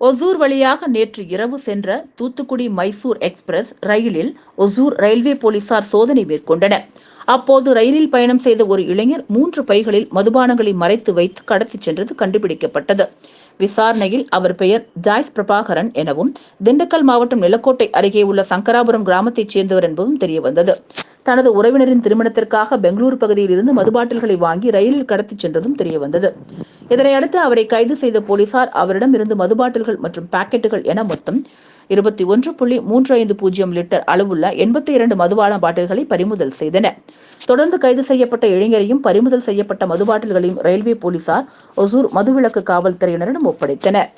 ஒசூர் வழியாக நேற்று இரவு சென்ற தூத்துக்குடி மைசூர் எக்ஸ்பிரஸ் ரயிலில் ஒசூர் ரயில்வே போலீசார் சோதனை மேற்கொண்டனர். அப்போது ரயிலில் பயணம் செய்த ஒரு இளைஞர் மூன்று பைகளில் மதுபானங்களை மறைத்து வைத்து கடத்திச் சென்றது கண்டுபிடிக்கப்பட்டது. விசாரணையில் அவர் பெயர் ஜாய்ஸ் பிரபாகரன் எனவும் திண்டுக்கல் மாவட்டம் நிலக்கோட்டை அருகே உள்ள சங்கராபுரம் கிராமத்தைச் சேர்ந்தவர் என்பதும் தெரியவந்தது. தனது உறவினரின் திருமணத்திற்காக பெங்களூரு பகுதியில் இருந்து மதுபாட்டில்களை வாங்கி ரயிலில் கடத்திச் சென்றதும் தெரியவந்தது. இதனையடுத்து அவரை கைது செய்த போலீசார் அவரிடம் இருந்து மதுபாட்டில்கள் மற்றும் பாக்கெட்டுகள் என மொத்தம் இருபத்தி ஒன்று புள்ளி மூன்று ஐந்து பூஜ்ஜியம் லிட்டர் அளவுள்ள எண்பத்தி இரண்டு மதுபான பாட்டில்களை பறிமுதல் செய்தனர். தொடர்ந்து கைது செய்யப்பட்ட இளைஞரையும் பறிமுதல் செய்யப்பட்ட மதுபாட்டில்களையும் ரயில்வே போலீசார் ஒசூர் மதுவிலக்கு காவல்துறையினரிடம் ஒப்படைத்தனர்.